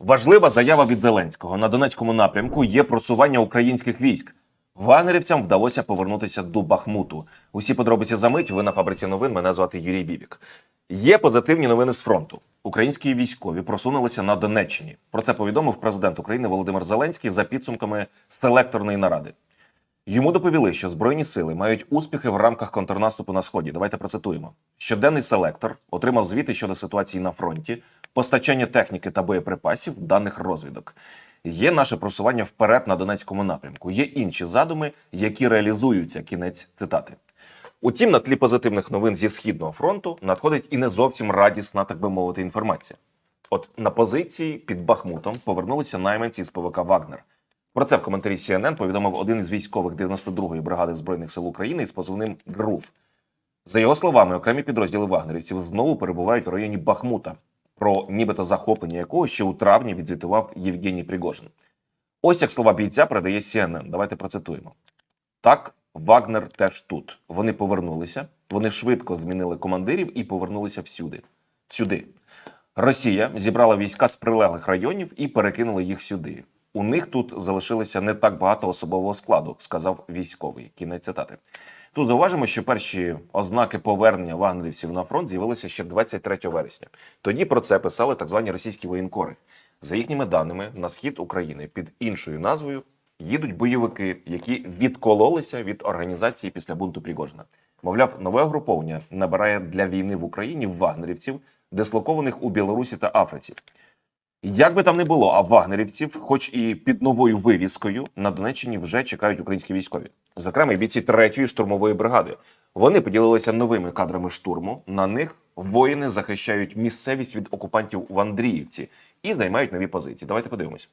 Важлива заява від Зеленського на Донецькому напрямку є просування українських військ. Вагнерівцям вдалося повернутися до Бахмуту. Усі подробиці за мить. Ви на фабриці новин. Мене звати Юрій Бібік. Є позитивні новини з фронту. Українські військові просунулися на Донеччині. Про це повідомив президент України Володимир Зеленський за підсумками селекторної наради. Йому доповіли, що збройні сили мають успіхи в рамках контрнаступу на сході. Давайте процитуємо. Щоденний селектор отримав звіти щодо ситуації на фронті, постачання техніки та боєприпасів, даних розвідок. Є наше просування вперед на Донецькому напрямку. Є інші задуми, які реалізуються. Кінець цитати. Утім, на тлі позитивних новин зі східного фронту надходить і не зовсім радісна, так би мовити, інформація. От на позиції під Бахмутом повернулися найманці з ПВК Вагнер. Про це в коментарі CNN повідомив один із військових 92-ї бригади збройних сил України із позивним ГРУВ. За його словами, окремі підрозділи вагнерівців знову перебувають в районі Бахмута, про нібито захоплення якого ще у травні відзвітував Євгеній Пригожин. Ось як слова бійця передає CNN. Давайте процитуємо. Так, Вагнер теж тут. Вони повернулися, вони швидко змінили командирів і повернулися всюди. Сюди. Росія зібрала війська з прилеглих районів і перекинула їх сюди. У них тут залишилося не так багато особового складу, сказав військовий. Кінець цитати. Тут зауважимо, що перші ознаки повернення вагнерівців на фронт з'явилися ще 23 вересня. Тоді про це писали так звані російські воєнкори. За їхніми даними, на схід України під іншою назвою їдуть бойовики, які відкололися від організації після бунту Пригожина. Мовляв, нове угруповання набирає для війни в Україні вагнерівців, дислокованих у Білорусі та Африці. Як би там не було, а вагнерівців, хоч і під новою вивіскою, на Донеччині вже чекають українські військові, зокрема й бійці третьої штурмової бригади. Вони поділилися новими кадрами штурму. На них воїни захищають місцевість від окупантів в Андріївці і займають нові позиції. Давайте подивимось.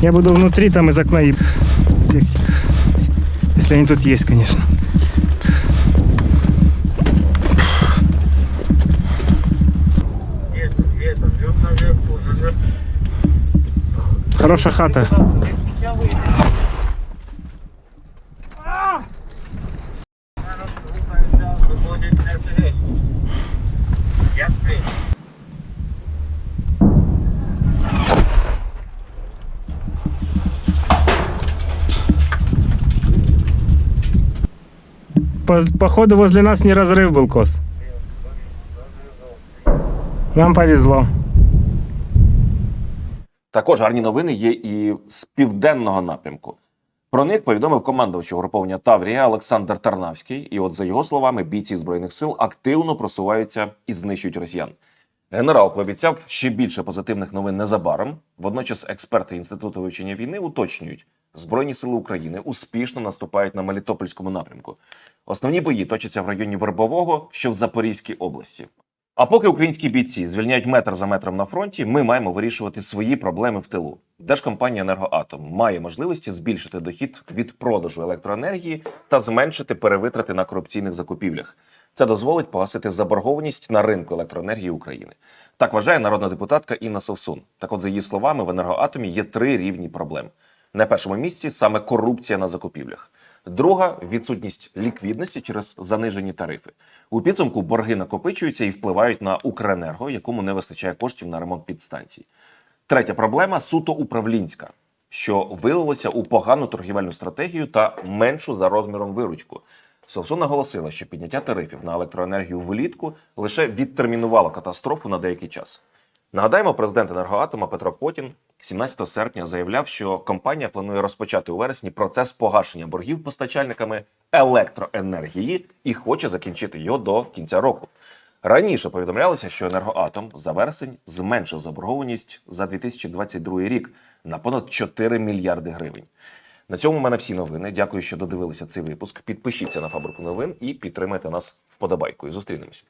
Я буду внутри, там из окна тех- Если они тут есть, конечно. Хорошая хата. По- походу возле нас не разрыв был, Кос. Нам повезло. Також гарні новини є і з південного напрямку. Про них повідомив командувач угруповання Таврія Олександр Тарнавський. І, от за його словами, бійці збройних сил активно просуваються і знищують росіян. Генерал пообіцяв ще більше позитивних новин незабаром. Водночас, експерти інституту вивчення війни уточнюють, збройні сили України успішно наступають на Мелітопольському напрямку. Основні бої точаться в районі Вербового, що в Запорізькій області. А поки українські бійці звільняють метр за метром на фронті, ми маємо вирішувати свої проблеми в тилу. Держкомпанія Енергоатом має можливості збільшити дохід від продажу електроенергії та зменшити перевитрати на корупційних закупівлях. Це дозволить погасити заборгованість на ринку електроенергії України. Так вважає народна депутатка Інна Совсун. Так, от за її словами, в енергоатомі є три рівні проблем. На першому місці саме корупція на закупівлях. Друга відсутність ліквідності через занижені тарифи. У підсумку борги накопичуються і впливають на Укренерго, якому не вистачає коштів на ремонт підстанцій. Третя проблема суто управлінська, що вилилося у погану торгівельну стратегію та меншу за розміром виручку. Совсун наголосила, що підняття тарифів на електроенергію влітку лише відтермінувало катастрофу на деякий час. Нагадаємо, президент енергоатома Петро Потін 17 серпня заявляв, що компанія планує розпочати у вересні процес погашення боргів постачальниками електроенергії і хоче закінчити його до кінця року. Раніше повідомлялося, що енергоатом за вересень зменшив заборгованість за 2022 рік на понад 4 мільярди гривень. На цьому в мене всі новини. Дякую, що додивилися цей випуск. Підпишіться на фабрику новин і підтримайте нас вподобайкою. Зустрінемось.